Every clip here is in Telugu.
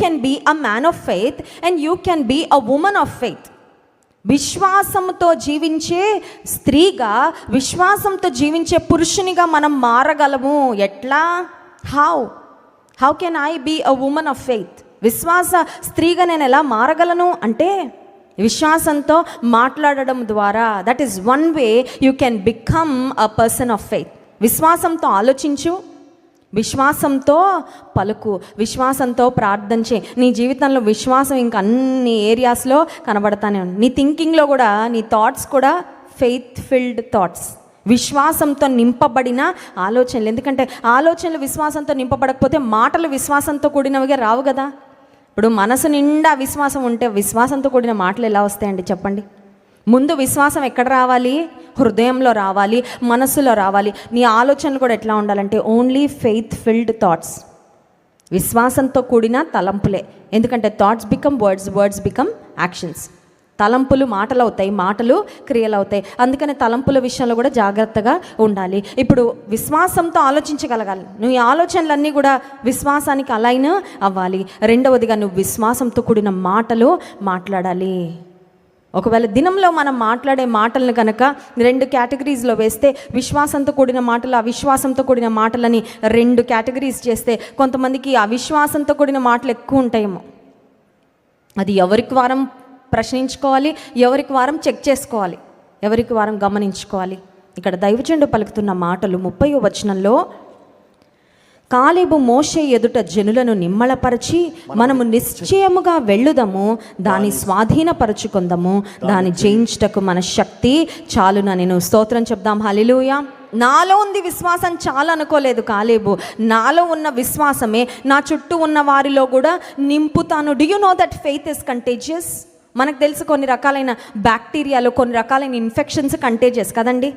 Can be a man of faith and you can be a woman of faith విశ్వాసంతో జీవించే స్త్రీగా విశ్వాసంతో జీవించే పురుషునిగా మనం మారగలము. ఎట్లా? How how can I be a woman of faith విశ్వాస స్త్రీగా నేను ఎలా మారగలను? అంటే విశ్వాసంతో మాట్లాడడం ద్వారా. That is one way you can become a person of faith విశ్వాసంతో ఆలోచించు. విశ్వాసంతో పలుకు విశ్వాసంతో ప్రార్థన చేయి. నీ జీవితంలో విశ్వాసం ఇంకా అన్ని ఏరియాస్లో కనబడతానే ఉంది. నీ థింకింగ్లో కూడా నీ థాట్స్ కూడా ఫెయిత్ ఫిల్డ్ థాట్స్ విశ్వాసంతో నింపబడిన ఆలోచనలు. ఎందుకంటే ఆలోచనలు విశ్వాసంతో నింపబడకపోతే మాటలు విశ్వాసంతో కూడినవిగా రావు కదా. ఇప్పుడు మనసు నిండా విశ్వాసం ఉంటే విశ్వాసంతో కూడిన మాటలు ఎలా వస్తాయండి చెప్పండి? ముందు విశ్వాసం ఎక్కడ రావాలి? హృదయంలో రావాలి మనసులో రావాలి. నీ ఆలోచనలు కూడా ఎట్లా ఉండాలంటే ఓన్లీ ఫెయిత్ ఫిల్డ్ థాట్స్ విశ్వాసంతో కూడిన తలంపులే. ఎందుకంటే thoughts become words words become actions తలంపులు మాటలు అవుతాయి మాటలు క్రియలు అవుతాయి. అందుకని తలంపుల విషయంలో కూడా జాగ్రత్తగా ఉండాలి. ఇప్పుడు విశ్వాసంతో ఆలోచించగలగాలి. నువ్వు ఈ ఆలోచనలన్నీ కూడా విశ్వాసానికి అలైన్ అవ్వాలి. రెండవదిగా నువ్వు విశ్వాసంతో కూడిన మాటలు మాట్లాడాలి. ఒకవేళ దినంలో మనం మాట్లాడే మాటలను కనుక రెండు కేటగిరీస్లో వేస్తే విశ్వాసంతో కూడిన మాటలు అవిశ్వాసంతో కూడిన మాటలని రెండు కేటగిరీస్ చేస్తే కొంతమందికి అవిశ్వాసంతో కూడిన మాటలు ఎక్కువ ఉంటాయేమో. అది ఎవరికి వారం ప్రశ్నించుకోవాలి ఎవరికి వారం చెక్ చేసుకోవాలి ఎవరికి వారం గమనించుకోవాలి. ఇక్కడ దైవచండు పలుకుతున్న మాటలు ముప్పై వచనంలో కాలేబు మోషే ఎదుట జనులను నిమ్మళపరిచి మనము నిశ్చయముగా వెళ్ళుదము దాని స్వాధీనపరచుకుందాము దాన్ని జయించుటకు మన శక్తి చాలున నేను స్తోత్రం చెప్దాం. హలిలుయ నాలో ఉంది విశ్వాసం చాలా అనుకోలేదు కాలేబు. నాలో ఉన్న విశ్వాసమే నా చుట్టూ ఉన్న వారిలో కూడా నింపుతాను. Do you know that faith is contagious మనకు తెలుసు కొన్ని రకాలైన బ్యాక్టీరియాలు కొన్ని రకాలైన ఇన్ఫెక్షన్స్ కంటేజియస్ కదండి?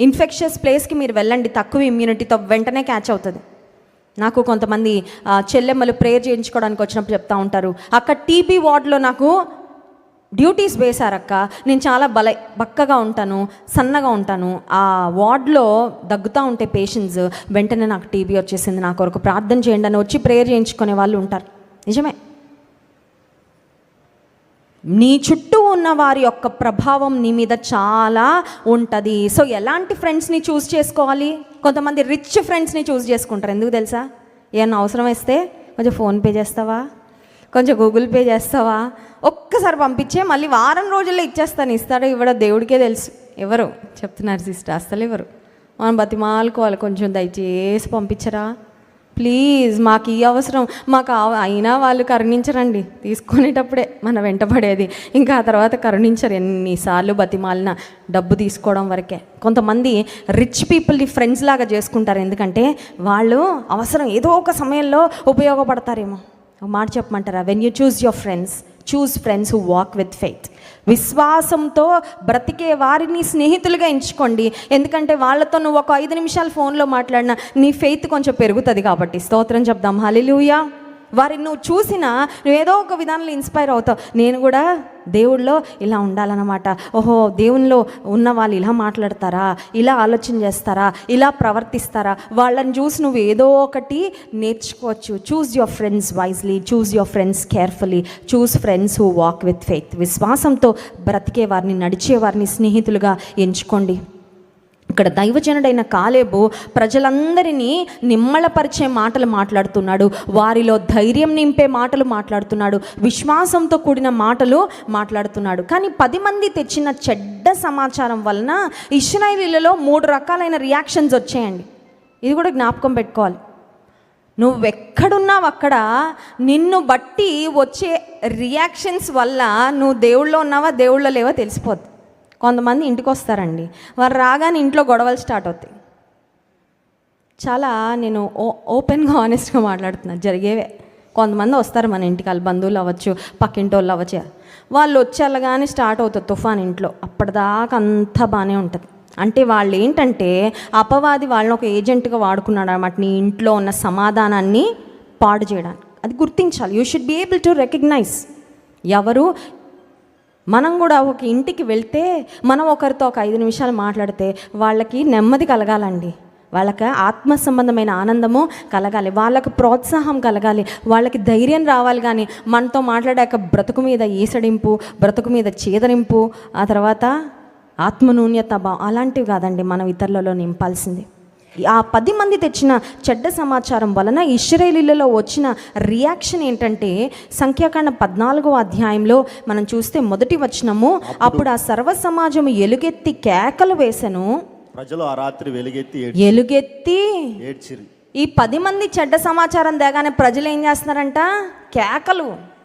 ఇన్ఫెక్షస్ ప్లేస్కి మీరు వెళ్ళండి తక్కువ ఇమ్యూనిటీతో వెంటనే క్యాచ్ అవుతుంది. నాకు కొంతమంది చెల్లెమ్మలు ప్రేయర్ చేయించుకోవడానికి వచ్చినప్పుడు చెప్తా ఉంటారు. అక్క టీబీ వార్డ్లో నాకు డ్యూటీస్ వేశారక్క. నేను చాలా బల బక్కగా ఉంటాను సన్నగా ఉంటాను. ఆ వార్డ్లో దగ్గుతూ ఉంటే పేషెంట్స్ వెంటనే నాకు టీబీ వచ్చేసింది నా కొరకు ప్రార్థన చేయండి అని వచ్చి ప్రేయర్ చేయించుకునే వాళ్ళు ఉంటారు. నిజమే. నీ చుట్టూ ఉన్న వారి యొక్క ప్రభావం నీ మీద చాలా ఉంటుంది. సో ఎలాంటి ఫ్రెండ్స్ని చూస్ చేసుకోవాలి? కొంతమంది రిచ్ ఫ్రెండ్స్ని చూస్ చేసుకుంటారు. ఎందుకు తెలుసా? ఏమన్నా అవసరం వేస్తే కొంచెం ఫోన్పే చేస్తావా? కొంచెం గూగుల్ పే చేస్తావా? ఒక్కసారి పంపించే మళ్ళీ వారం రోజుల్లో ఇచ్చేస్తాను ఇస్తాడో ఇవ్వడో దేవుడికే తెలుసు. ఎవరు? చెప్తున్నారు సిస్టర్ అసలు ఎవరు? మనం బతిమాలుకోవాలి. కొంచెం దయచేసి పంపించరా? ప్లీజ్ మాకు ఈ అవసరం. మాకు ఆ- అయినా వాళ్ళు కరుణించరండి. తీసుకునేటప్పుడే మన వెంటపడేది ఇంకా ఆ తర్వాత కరుణించరు. ఎన్నిసార్లు బతిమాలిన డబ్బు తీసుకోవడం వరకే. కొంతమంది రిచ్ పీపుల్ని ఫ్రెండ్స్ లాగా చేసుకుంటారు. ఎందుకంటే వాళ్ళు అవసరం ఏదో ఒక సమయంలో ఉపయోగపడతారేమో. మాట చెప్పమంటారా? When you choose your friends choose friends who walk with faith విశ్వాసంతో బ్రతికే వారిని స్నేహితులుగా ఎంచుకోండి. ఎందుకంటే వాళ్ళతో నువ్వు ఒక ఐదు నిమిషాలు ఫోన్లో మాట్లాడినా నీ ఫెయిత్ కొంచెం పెరుగుతుంది కాబట్టి. స్తోత్రం చెప్దాం. హలిలుయా వారిని నువ్వు చూసినా నువ్వు ఏదో ఒక విధానంలో ఇన్స్పైర్ అవుతావు. నేను కూడా దేవుళ్ళో ఇలా ఉండాలన్నమాట. ఓహో దేవునిలో ఉన్న వాళ్ళు ఇలా మాట్లాడతారా? ఇలా ఆలోచన చేస్తారా? ఇలా ప్రవర్తిస్తారా? వాళ్ళని చూసి నువ్వు ఏదో ఒకటి నేర్చుకోవచ్చు. Choose your friends wisely choose your friends carefully choose friends who walk with faith విశ్వాసంతో బ్రతికే వారిని నడిచే వారిని స్నేహితులుగా ఎంచుకోండి. ఇక్కడ దైవజనుడైన కాలేబు ప్రజలందరినీ నిమ్మళపరిచే మాటలు మాట్లాడుతున్నాడు. వారిలో ధైర్యం నింపే మాటలు మాట్లాడుతున్నాడు. విశ్వాసంతో కూడిన మాటలు మాట్లాడుతున్నాడు. కానీ పది మంది తెచ్చిన చెడ్డ సమాచారం వలన ఇస్రాయిలీలలో మూడు రకాలైన రియాక్షన్స్ వచ్చాయండి. ఇది కూడా జ్ఞాపకం పెట్టుకోవాలి. నువ్వెక్కడున్నావు అక్కడ? నిన్ను బట్టి వచ్చే రియాక్షన్స్ వల్ల నువ్వు దేవుళ్ళో ఉన్నావా? దేవుళ్ళో లేవో? తెలిసిపోద్ది. కొంతమంది ఇంటికి వస్తారండి వారు రాగానే ఇంట్లో గొడవలు స్టార్ట్ అవుతాయి. చాలా నేను ఓ ఓపెన్గా ఆనెస్ట్గా మాట్లాడుతున్నాను జరిగేవే. కొంతమంది వస్తారు మన ఇంటికి వాళ్ళ బంధువులు అవ్వచ్చు పక్కింటి వాళ్ళు అవ్వచ్చు. వాళ్ళు వచ్చేలాగానే స్టార్ట్ అవుతుంది తుఫాన్ ఇంట్లో. అప్పటిదాకా అంతా బాగానే ఉంటుంది. అంటే వాళ్ళు ఏంటంటే అపవాది వాళ్ళని ఒక ఏజెంట్గా వాడుకున్నాడు అనమాట నీ ఇంట్లో ఉన్న సమాధానాన్ని పాడు చేయడానికి. అది గుర్తించాలి. You should be able to recognise ఎవరు మనం కూడా ఒక ఇంటికి వెళ్తే మనం ఒకరితో ఒక ఐదు నిమిషాలు మాట్లాడితే వాళ్ళకి నెమ్మది కలగాలండి. వాళ్ళకి ఆత్మ సంబంధమైన ఆనందము కలగాలి. వాళ్ళకి ప్రోత్సాహం కలగాలి. వాళ్ళకి ధైర్యం రావాలి కానీ మనతో మాట్లాడాక బ్రతుకు మీద ఈసడింపు బ్రతుకు మీద చేదరింపు ఆ తర్వాత ఆత్మనూన్యత భావం అలాంటివి కాదండి మనం ఇతరులలో నింపాల్సింది. ఆ పది మంది తెచ్చిన చెడ్డ సమాచారం వలన ఇస్రాయేలీలలో వచ్చిన రియాక్షన్ ఏంటంటే సంఖ్యాకాండ పద్నాలుగో అధ్యాయంలో మనం చూస్తే మొదటి వచనము అప్పుడు ఆ సర్వ సమాజము ఎలుగెత్తి కేకలు వేసెను. ప్రజలు ఆ రాత్రి వెలుగెత్తి ఎలుగెత్తి ఏడ్చిరి. ఈ పది మంది చెడ్డ సమాచారం తేగానే ప్రజలు ఏం చేస్తున్నారంట? కేకలు.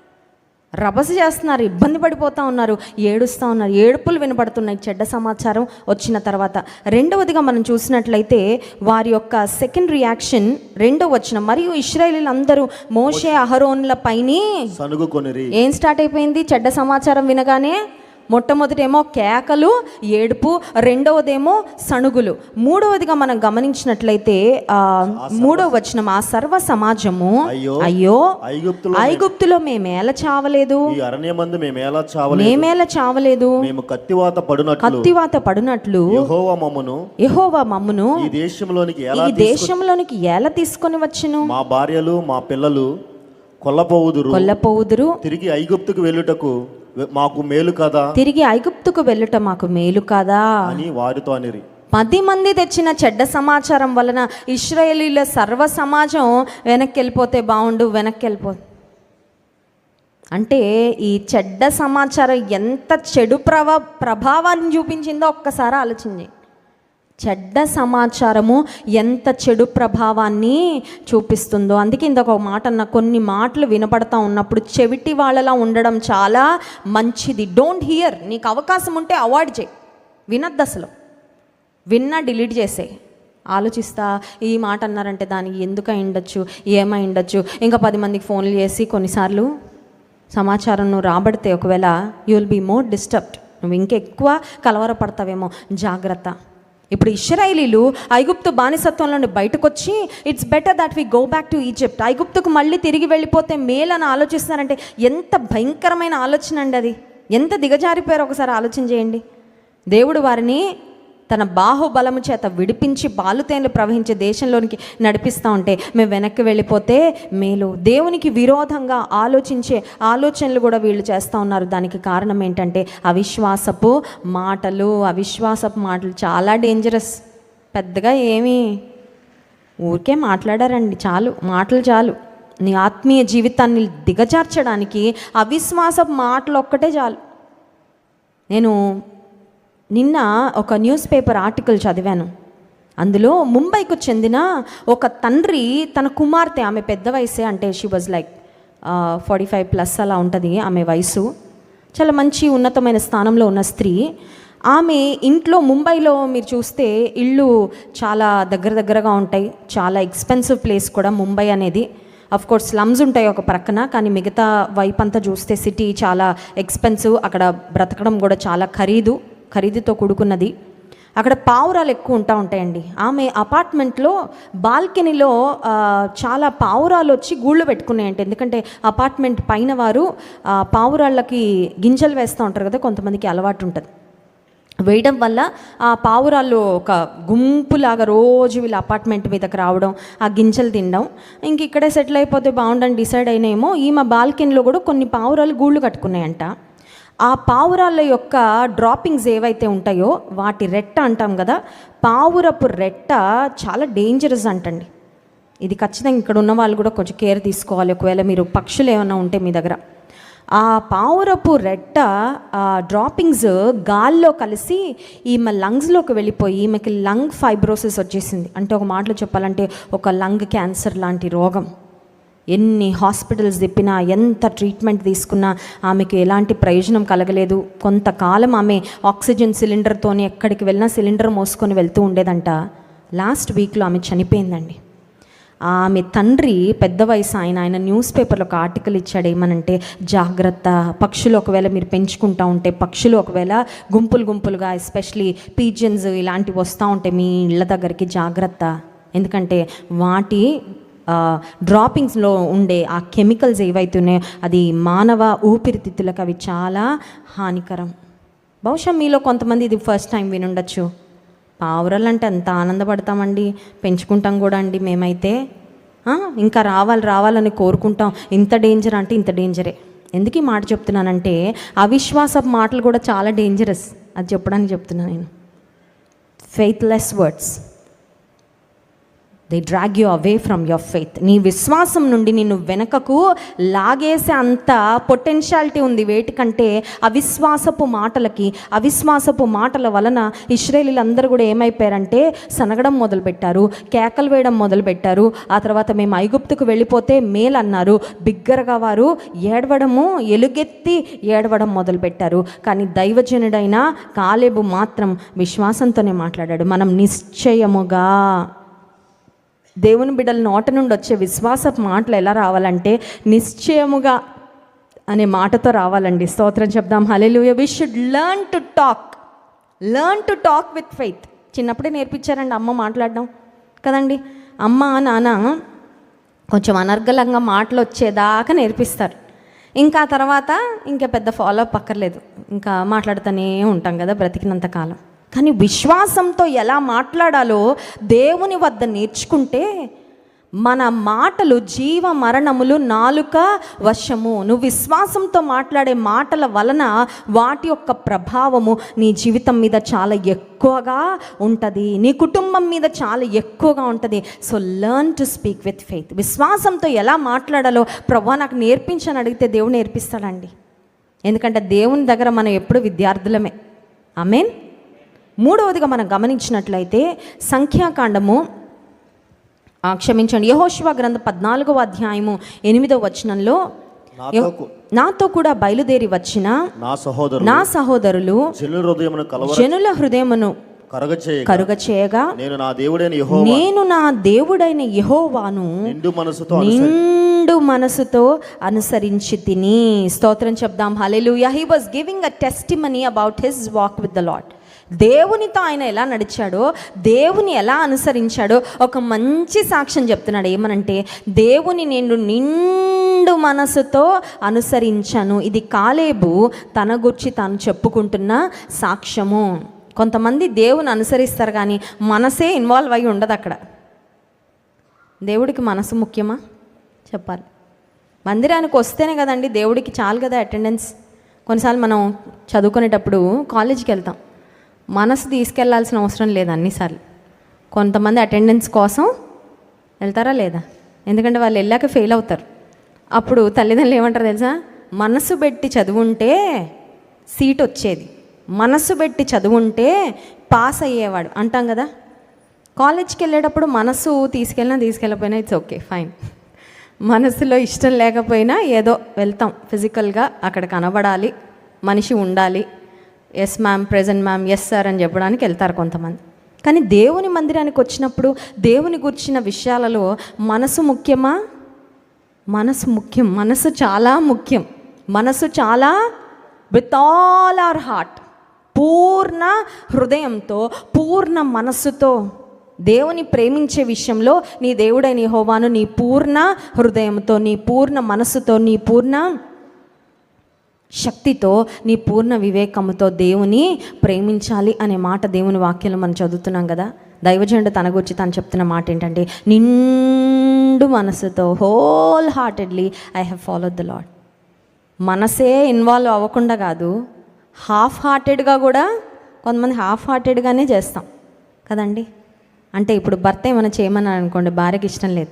రభస చేస్తున్నారు ఇబ్బంది పడిపోతూ ఉన్నారు ఏడుస్తూ ఉన్నారు ఏడుపులు వినపడుతున్నాయి. చెడ్డ సమాచారం వచ్చిన తర్వాత రెండవదిగా మనం చూసినట్లయితే వారి యొక్క సెకండ్ రియాక్షన్ రెండవ వచ్చిన మరియు ఇస్రాయేలీలందరూ మోషే అహరోన్ల పైని ఏం స్టార్ట్ అయిపోయింది? చెడ్డ సమాచారం వినగానే మొట్టమొదటేమో కేకలు ఏడుపు రెండవదేమో సణుగులు. మూడవదిగా మనం గమనించినట్లయితే ఆ మూడవ వచనం ఆ సర్వ సమాజము అయ్యో ఐగుప్తులో మేమేల చావలేదు? ఈ అరణ్యమందు మేము ఎలా చావలేదు? మేమేల చావలేదు? మేము కత్తివాత పడునట్లు. కత్తివాత పడినట్లు. యెహోవా మమ్మను. యెహోవా మమ్మును. ఈ దేశంలోనికి ఎలా ఈ దేశంలోనికి ఎలా తీసుకొని వచ్చును? మా భార్యలు మా పిల్లలు కొల్లపోవుదురు. కొల్లపోవుదురు. తిరిగి ఐగుప్తుకు వెళ్ళుటకు మాకు మేలు కదా? తిరిగి ఐగుప్తుకు వెళ్ళుట మాకు మేలు కాదా? అని వారితో అనిరి. పది మంది తెచ్చిన చెడ్డ సమాచారం వలన ఇస్రాయేలీల సర్వ సమాజం వెనక్కి వెళ్ళిపోతే బాగుండు వెనక్కి వెళ్ళిపో అంటే ఈ చెడ్డ సమాచారం ఎంత చెడు ప్రభా ప్రభావాన్ని చూపించిందో ఒక్కసారి ఆలోచించి చెడ్డ సమాచారము ఎంత చెడు ప్రభావాన్ని చూపిస్తుందో. అందుకే ఇందాక ఒక మాట అన్న కొన్ని మాటలు వినపడతా ఉన్నప్పుడు చెవిటి వాళ్ళలా ఉండడం చాలా మంచిది. డోంట్ హియర్ నీకు అవకాశం ఉంటే అవాయిడ్ చేయి. వినద్దు అసలు. విన్నా డిలీట్ చేసే ఆలోచిస్తా ఈ మాట అన్నారంటే దానికి ఎందుకు అయి ఉండొచ్చు? ఏమై ఉండొచ్చు? ఇంకా పది మందికి ఫోన్లు చేసి కొన్నిసార్లు సమాచారం నువ్వు రాబడితే ఒకవేళ you will be more disturbed నువ్వు ఇంకెక్కువ కలవరపడతావేమో. జాగ్రత్త. ఇప్పుడు ఇస్రాయేలీలు ఐగుప్తు బానిసత్వం నుండి బయటకు వచ్చి it's better that we go back to Egypt ఐగుప్తుకు మళ్ళీ తిరిగి వెళ్ళిపోతే మేలని ఆలోచిస్తున్నారంటే ఎంత భయంకరమైన ఆలోచన అండి అది. ఎంత దిగజారిపోయారో ఒకసారి ఆలోచన చేయండి. దేవుడు వారిని తన బాహుబలము చేత విడిపించి బాలుతేన్లు ప్రవహించే దేశంలోనికి నడిపిస్తూ ఉంటే మేము వెనక్కి వెళ్ళిపోతే మేలు. దేవునికి విరోధంగా ఆలోచించే ఆలోచనలు కూడా వీళ్ళు చేస్తూ ఉన్నారు. దానికి కారణం ఏంటంటే అవిశ్వాసపు మాటలు. అవిశ్వాసపు మాటలు చాలా డేంజరస్ పెద్దగా ఏమీ ఊరికే మాట్లాడారండి. చాలు మాటలు చాలు. నీ ఆత్మీయ జీవితాన్ని దిగజార్చడానికి అవిశ్వాస మాటలు ఒక్కటే చాలు. నేను నిన్న ఒక న్యూస్ పేపర్ ఆర్టికల్ చదివాను. అందులో ముంబైకు చెందిన ఒక తండ్రి తన కుమార్తె ఆమె పెద్ద వయసే అంటే she was like forty five plus అలా ఉంటుంది ఆమె వయసు. చాలా మంచి ఉన్నతమైన స్థానంలో ఉన్న స్త్రీ. ఆమె ఇంట్లో ముంబైలో మీరు చూస్తే ఇళ్ళు చాలా దగ్గర దగ్గరగా ఉంటాయి. చాలా ఎక్స్పెన్సివ్ ప్లేస్ కూడా ముంబై అనేది. అఫ్ కోర్స్ స్లమ్స్ ఉంటాయి ఒక ప్రక్కన కానీ మిగతా వైపు అంతా చూస్తే సిటీ చాలా ఎక్స్పెన్సివ్ అక్కడ బ్రతకడం కూడా చాలా ఖరీదు. ఖరీదుతో కూడుకున్నది. అక్కడ పావురాలు ఎక్కువ ఉంటా ఉంటాయండి. ఆమె అపార్ట్మెంట్లో బాల్కనీలో చాలా పావురాలు వచ్చి గూళ్ళు పెట్టుకున్నాయంట. ఎందుకంటే అపార్ట్మెంట్ పైన వారు పావురాళ్ళకి గింజలు వేస్తూ ఉంటారు కదా కొంతమందికి అలవాటు ఉంటుంది. వేయడం వల్ల ఆ పావురాళ్ళు ఒక గుంపులాగా రోజు వీళ్ళ అపార్ట్మెంట్ మీదకి రావడం ఆ గింజలు తినడం ఇంక ఇక్కడే సెటిల్ అయిపోతే బాగుండని డిసైడ్ అయినేమో ఈమె బాల్కనీలో కూడా కొన్ని పావురాలు గూళ్ళు కట్టుకున్నాయంట. ఆ పావురాల యొక్క డ్రాపింగ్స్ ఏవైతే ఉంటాయో వాటి రెట్ట అంటాం కదా పావురపు రెట్ట చాలా డేంజరస్ అంటండి. ఇది ఖచ్చితంగా ఇక్కడ ఉన్న వాళ్ళు కూడా కొంచెం కేర్ తీసుకోవాలి. ఒకవేళ మీరు పక్షులు ఏమైనా ఉంటే మీ దగ్గర. ఆ పావురపు రెట్ట డ్రాపింగ్స్ గాల్లో కలిసి ఈమె లంగ్స్లోకి వెళ్ళిపోయి ఈమెకి లంగ్ ఫైబ్రోసిస్ వచ్చేసింది. అంటే ఒక మాటలో చెప్పాలంటే ఒక లంగ్ క్యాన్సర్ లాంటి రోగం. ఎన్ని హాస్పిటల్స్ తిప్పినా ఎంత ట్రీట్మెంట్ తీసుకున్నా ఆమెకు ఎలాంటి ప్రయోజనం కలగలేదు. కొంతకాలం ఆమె ఆక్సిజన్ సిలిండర్తోని ఎక్కడికి వెళ్ళినా సిలిండర్ మోసుకొని వెళ్తూ ఉండేదంట. లాస్ట్ వీక్లో ఆమె చనిపోయిందండి. ఆమె తండ్రి పెద్ద వయసు ఆయన ఆయన న్యూస్ పేపర్లో ఒక ఆర్టికల్ ఇచ్చాడు ఏమనంటే జాగ్రత్త పక్షులు ఒకవేళ మీరు పెంచుకుంటా ఉంటే పక్షులు ఒకవేళ గుంపులు గుంపులుగా ఎస్పెషలీ పీజన్స్ ఇలాంటివి వస్తూ ఉంటే మీ ఇళ్ళ దగ్గరికి జాగ్రత్త. ఎందుకంటే వాటి డ్రాపింగ్స్లో ఉండే ఆ కెమికల్స్ ఏవైతే ఉన్నాయో అది మానవ ఊపిరితిత్తులకు అవి చాలా హానికరం. బహుశా మీలో కొంతమంది ఇది ఫస్ట్ టైం వినుండొచ్చు. పావురాలు అంటే ఎంత ఆనందపడతామండి. పెంచుకుంటాం కూడా అండి మేమైతే. ఇంకా రావాలి రావాలని కోరుకుంటాం. ఇంత డేంజర్ అంటే ఇంత డేంజరే ఎందుకు ఈ మాట చెప్తున్నానంటే అవిశ్వాస మాటలు కూడా చాలా డేంజరస్ అది చెప్పడానికి చెప్తున్నాను నేను. Faithless words they drag you away from your faith నీ విశ్వాసం నుండి నిన్ను వెనకకు లాగేసే అంత పొటెన్షియాలిటీ ఉంది వేటికంటే అవిశ్వాసపు మాటలకి. అవిశ్వాసపు మాటల వలన ఇస్రాయేలీలందరూ కూడా ఏమైపోయారంటే సనగడం మొదలుపెట్టారు కేకలు వేయడం మొదలుపెట్టారు. ఆ తర్వాత మేము ఐగుప్తుకు వెళ్ళిపోతే మేలు అన్నారు. బిగ్గరగా వారు ఏడవడము ఎలుగెత్తి ఏడవడం మొదలుపెట్టారు. కానీ దైవజనుడైన కాలేబు మాత్రం విశ్వాసంతోనే మాట్లాడాడు. మనం నిశ్చయముగా దేవుని బిడ్డల నోట నుండి వచ్చే విశ్వాస మాటలు ఎలా రావాలంటే నిశ్చయముగా అనే మాటతో రావాలండి. స్తోత్రం చెప్దాం. Hallelujah we should learn to talk learn to talk with faith చిన్నప్పుడే నేర్పించారండి అమ్మ మాట్లాడడం. కదండి? అమ్మ నాన్న కొంచెం అనర్గళంగా మాటలు వచ్చేదాకా నేర్పిస్తారు. ఇంకా తర్వాత ఇంకా పెద్ద ఫాలో అప్ అక్కర్లేదు. ఇంకా మాట్లాడుతూనే ఉంటాం కదా బ్రతికినంత కాలం. కానీ విశ్వాసంతో ఎలా మాట్లాడాలో దేవుని వద్ద నేర్చుకుంటే మన మాటలు జీవ మరణములు నాలుక వశము. నువ్వు విశ్వాసంతో మాట్లాడే మాటల వలన వాటి యొక్క ప్రభావము నీ జీవితం మీద చాలా ఎక్కువగా ఉంటుంది. నీ కుటుంబం మీద చాలా ఎక్కువగా ఉంటుంది. So learn to speak with faith విశ్వాసంతో ఎలా మాట్లాడాలో ప్రభా నాకు నేర్పించని అడిగితే దేవుడు నేర్పిస్తాడండి. ఎందుకంటే దేవుని దగ్గర మనం ఎప్పుడు విద్యార్థులమే. ఐ మీన్ మూడవదిగా మనం గమనించినట్లయితే సంఖ్యాకాండము. క్షమించండి. యహోశివ గ్రంథ పద్నాలుగవ అధ్యాయము ఎనిమిదవ వచనంలో నాతో కూడా బయలుదేరి వచ్చిన నా సహోదరు నా సహోదరులు జనుల హృదయమును కరగ చేయగా నేను నా దేవుడైన నేను నా దేవుడైన యెహోవాను నిండు మనసుతో అనుసరి- నిండు మనసుతో అనుసరించి తిని. స్తోత్రం చెప్దాం. Hallelujah he was giving a testimony about his walk with the Lord దేవునితో ఆయన ఎలా నడిచాడో దేవుని ఎలా అనుసరించాడో ఒక మంచి సాక్ష్యం చెప్తున్నాడు. ఏమనంటే దేవుని నేను నిండు మనసుతో అనుసరించాను. ఇది కాలేబు తన గురించి తాను చెప్పుకుంటున్న సాక్ష్యము. కొంతమంది దేవుని అనుసరిస్తారు కానీ మనసే ఇన్వాల్వ్ అయి ఉండదు అక్కడ. దేవుడికి మనసు ముఖ్యమా? చెప్పాలి. మందిరానికి వస్తేనే కదండి దేవుడికి చాలు కదా అటెండెన్స్. కొన్నిసార్లు మనం చదువుకునేటప్పుడు కాలేజీకి వెళ్తాం. మనసు తీసుకెళ్ళాల్సిన అవసరం లేదు అన్నిసార్లు. కొంతమంది అటెండెన్స్ కోసం వెళ్తారా లేదా? ఎందుకంటే వాళ్ళు వెళ్ళాక ఫెయిల్ అవుతారు. అప్పుడు తల్లిదండ్రులు ఏమంటారు తెలుసా? మనసు పెట్టి చదువుంటే సీట్ వచ్చేది. మనసు పెట్టి చదువుంటే పాస్ అయ్యేవాడు. అంటాం కదా? కాలేజ్కి వెళ్ళేటప్పుడు మనసు తీసుకెళ్ళినా తీసుకెళ్ళకపోయినా ఇట్స్ ఓకే ఫైన్. మనసులో ఇష్టం లేకపోయినా ఏదో వెళ్తాం. ఫిజికల్గా అక్కడ కనబడాలి మనిషి ఉండాలి. Yes ma'am present ma'am yes sir అని చెప్పడానికి వెళ్తారు కొంతమంది. కానీ దేవుని మందిరానికి వచ్చినప్పుడు దేవుని గురించిన విషయాలలో మనసు ముఖ్యమా? మనసు ముఖ్యం మనసు చాలా ముఖ్యం. మనసు చాలా విత్ ఆల్ అవర్ హార్ట్ పూర్ణ హృదయంతో పూర్ణ మనస్సుతో దేవుని ప్రేమించే విషయంలో నీ దేవుడైన హోవాను నీ పూర్ణ హృదయంతో నీ పూర్ణ మనస్సుతో నీ పూర్ణ శక్తితో నీ పూర్ణ వివేకముతో దేవుని ప్రేమించాలి అనే మాట దేవుని వాక్యాలు మనం చదువుతున్నాం కదా? దైవజనుడు తన గురించి తను చెప్తున్న మాట ఏంటంటే నిండు మనసుతో whole heartedly I have followed the Lord మనసే ఇన్వాల్వ్ అవ్వకుండా కాదు హాఫ్ హార్టెడ్గా కూడా కొంతమంది హాఫ్ హార్టెడ్గానే చేస్తాం. కదండి? అంటే ఇప్పుడు భర్త ఏమైనా చేయమన్నాడు అనుకోండి భార్యకి ఇష్టం లేదు.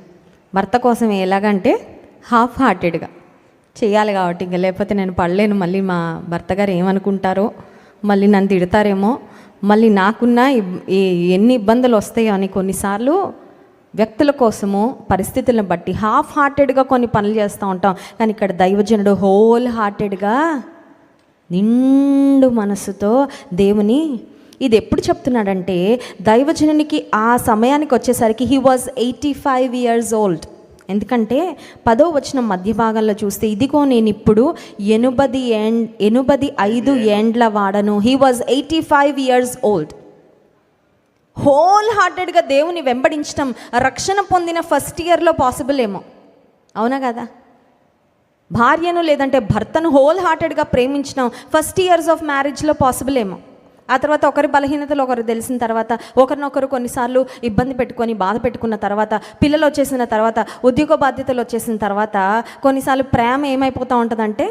భర్త కోసం ఎలాగంటే హాఫ్ హార్టెడ్గా చేయాలి కాబట్టి ఇంకా లేకపోతే నేను పడలేను. మళ్ళీ మా భర్త గారు ఏమనుకుంటారో మళ్ళీ నన్ను తిడతారేమో మళ్ళీ నాకున్న ఈ ఎన్ని ఇబ్బందులు వస్తాయో అని కొన్నిసార్లు వ్యక్తుల కోసము పరిస్థితులను బట్టి హాఫ్ హార్టెడ్గా కొన్ని పనులు చేస్తూ ఉంటాం. కానీ ఇక్కడ దైవజనుడు హోల్ హార్టెడ్గా నిండు మనసుతో దేవుని ఇది ఎప్పుడు చెప్తున్నాడంటే దైవజనునికి ఆ సమయానికి వచ్చేసరికి he was eighty five years old ఎందుకంటే పదో వచ్చిన మధ్య భాగంలో చూస్తే ఇదిగో నేను ఇప్పుడు ఎనుబది ఏండ్ ఎనుబది ఐదు ఏండ్ల వాడను. He was eighty five years old whole హార్టెడ్గా దేవుని వెంబడించడం రక్షణ పొందిన ఫస్ట్ ఇయర్లో పాసిబుల్ ఏమో. అవునా కదా? భార్యను లేదంటే భర్తను హోల్ హార్టెడ్గా ప్రేమించడం ఫస్ట్ ఇయర్స్ ఆఫ్ మ్యారేజ్లో పాసిబుల్ ఏమో. ఆ తర్వాత ఒకరి బలహీనతలు ఒకరు తెలిసిన తర్వాత ఒకరినొకరు కొన్నిసార్లు ఇబ్బంది పెట్టుకొని బాధ పెట్టుకున్న తర్వాత పిల్లలు వచ్చేసిన తర్వాత ఉద్యోగ బాధ్యతలు వచ్చేసిన తర్వాత కొన్నిసార్లు ప్రేమ ఏమైపోతూ ఉంటుందంటే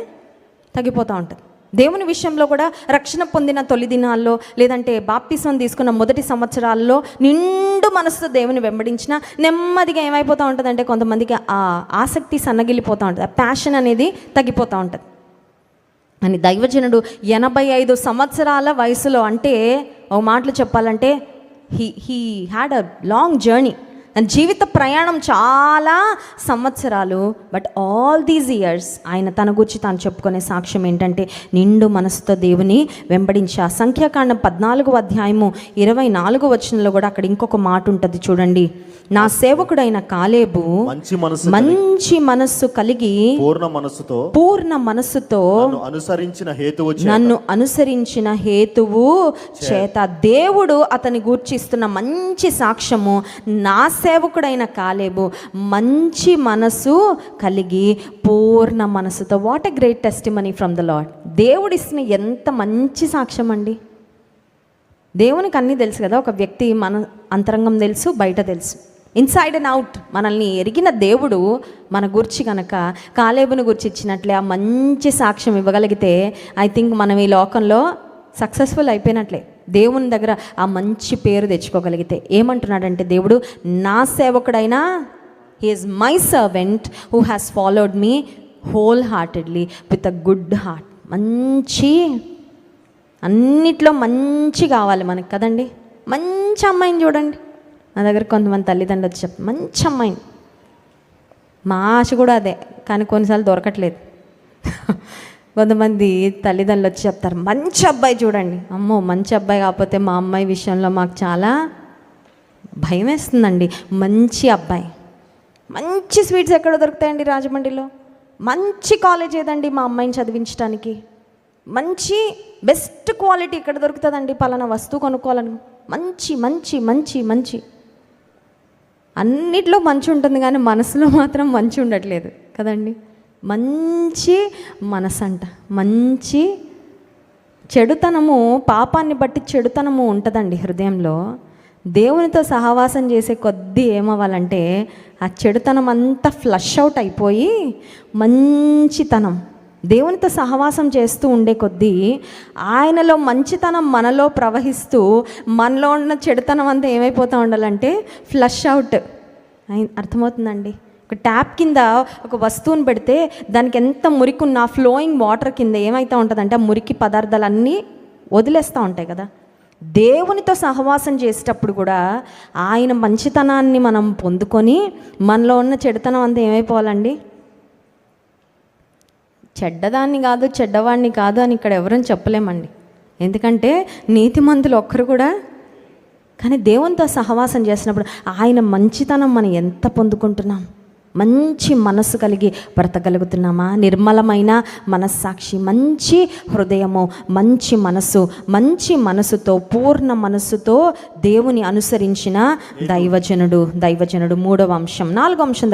తగ్గిపోతూ ఉంటుంది. దేవుని విషయంలో కూడా రక్షణ పొందిన తొలి దినాల్లో లేదంటే బాప్తిసం తీసుకున్న మొదటి సంవత్సరాల్లో నిండు మనసుతో దేవుని వెంబడించిన నెమ్మదిగా ఏమైపోతూ ఉంటుందంటే కొంతమందికి ఆ ఆసక్తి సన్నగిల్లిపోతూ ఉంటుంది. ఆ ప్యాషన్ అనేది తగ్గిపోతూ ఉంటుంది. అని దైవజనుడు ఎనభై ఐదు సంవత్సరాల వయసులో అంటే ఓ మాటలు చెప్పాలంటే he he had a long journey తన జీవిత ప్రయాణం చాలా సంవత్సరాలు బట్ ఆల్ దీస్ ఇయర్స్ ఆయన తన గురించి తాను చెప్పుకునే సాక్ష్యం ఏంటంటే నిండు మనసుతో దేవుని వెంబడించి ఆ సంఖ్యాకాండం పద్నాలుగు అధ్యాయము ఇరవై నాలుగు వచనంలో కూడా అక్కడ ఇంకొక మాట ఉంటుంది చూడండి. నా సేవకుడైన కాలేబు మంచి మనసు మంచి మనస్సు కలిగి పూర్ణ మనస్సుతో పూర్ణ మనస్సుతో అనుసరించిన హేతువు నన్ను అనుసరించిన హేతువు చేత. దేవుడు అతని గూర్చిస్తున్న మంచి సాక్ష్యము నా సేవకుడైన కాలేబు మంచి మనసు కలిగి పూర్ణ మనసుతో what a great testimony from the Lord దేవుడిస్తున్న ఎంత మంచి సాక్ష్యం అండి దేవునికి అన్నీ తెలుసు కదా ఒక వ్యక్తి మన అంతరంగం తెలుసు బయట తెలుసు. ఇన్సైడ్ అండ్ అవుట్ మనల్ని ఎరిగిన దేవుడు మన గురించి కనుక కాలేబుని గురించి ఇచ్చినట్లే ఆ మంచి సాక్ష్యం ఇవ్వగలిగితే ఐ థింక్ మనం ఈ లోకంలో సక్సెస్ఫుల్ అయిపోయినట్లే. దేవుని దగ్గర ఆ మంచి పేరు తెచ్చుకోగలిగితే ఏమంటున్నాడంటే దేవుడు నా సేవకుడైనా he is my servant who has followed me whole heartedly with a good heart మంచి అన్నిట్లో మంచి కావాలి మనకి కదండి? మంచి అమ్మాయిని చూడండి. నా దగ్గర కొంతమంది తల్లిదండ్రులు వచ్చి చెప్తారు మంచి అమ్మాయిని. మా ఆశ కూడా అదే కానీ కొన్నిసార్లు దొరకట్లేదు. కొంతమంది తల్లిదండ్రులు వచ్చి చెప్తారు మంచి అబ్బాయి చూడండి. అమ్మో మంచి అబ్బాయి కాకపోతే మా అమ్మాయి విషయంలో మాకు చాలా భయం వేస్తుందండి మంచి అబ్బాయి. మంచి స్వీట్స్ ఎక్కడ దొరుకుతాయండి రాజమండ్రిలో? మంచి కాలేజ్ ఏదండి మా అమ్మాయిని చదివించడానికి మంచి బెస్ట్ క్వాలిటీ ఇక్కడ దొరుకుతుందండి పలానా వస్తువు కొనుక్కోవాలను? మంచి మంచి మంచి మంచి. అన్నిట్లో మంచి ఉంటుంది కానీ మనసులో మాత్రం మంచి ఉండట్లేదు కదండి. మంచి మనసంట మంచి చెడుతనము పాపాన్ని బట్టి చెడుతనము ఉంటుందండి హృదయంలో. దేవునితో సహవాసం చేసే కొద్దీ ఏమవ్వాలంటే ఆ చెడుతనం అంతా ఫ్లష్ అవుట్ అయిపోయి మంచితనం దేవునితో సహవాసం చేస్తూ ఉండే కొద్దీ ఆయనలో మంచితనం మనలో ప్రవహిస్తూ మనలో ఉన్న చెడుతనం అంతా ఏమైపోతూ ఉండాలంటే ఫ్లష్ అవుట్ అర్థమవుతుందండి? ఒక ట్యాప్ కింద ఒక వస్తువుని పెడితే దానికి ఎంత మురికి ఉన్నా ఫ్లోయింగ్ వాటర్ కింద ఏమైతే ఉంటుందంటే ఆ మురికి పదార్థాలన్నీ వదిలేస్తూ ఉంటాయి కదా. దేవునితో సహవాసం చేసేటప్పుడు కూడా ఆయన మంచితనాన్ని మనం పొందుకొని మనలో ఉన్న చెడుతనం అంతా ఏమైపోవాలండి? చెడ్డదాన్ని కాదు చెడ్డవాడిని కాదు అని ఇక్కడ ఎవరని చెప్పలేమండి. ఎందుకంటే నీతిమంతులు ఒక్కరు కూడా కానీ దేవునితో సహవాసం చేసినప్పుడు ఆయన మంచితనం మనం ఎంత పొందుకుంటున్నాం? మంచి మనస్సు కలిగి బ్రతకగలుగుతున్నామా? నిర్మలమైన మనస్సాక్షి మంచి హృదయము మంచి మనస్సు మంచి మనసుతో పూర్ణ మనస్సుతో దేవుని అనుసరించిన దైవజనుడు దైవజనుడు మూడవ అంశం నాలుగో అంశం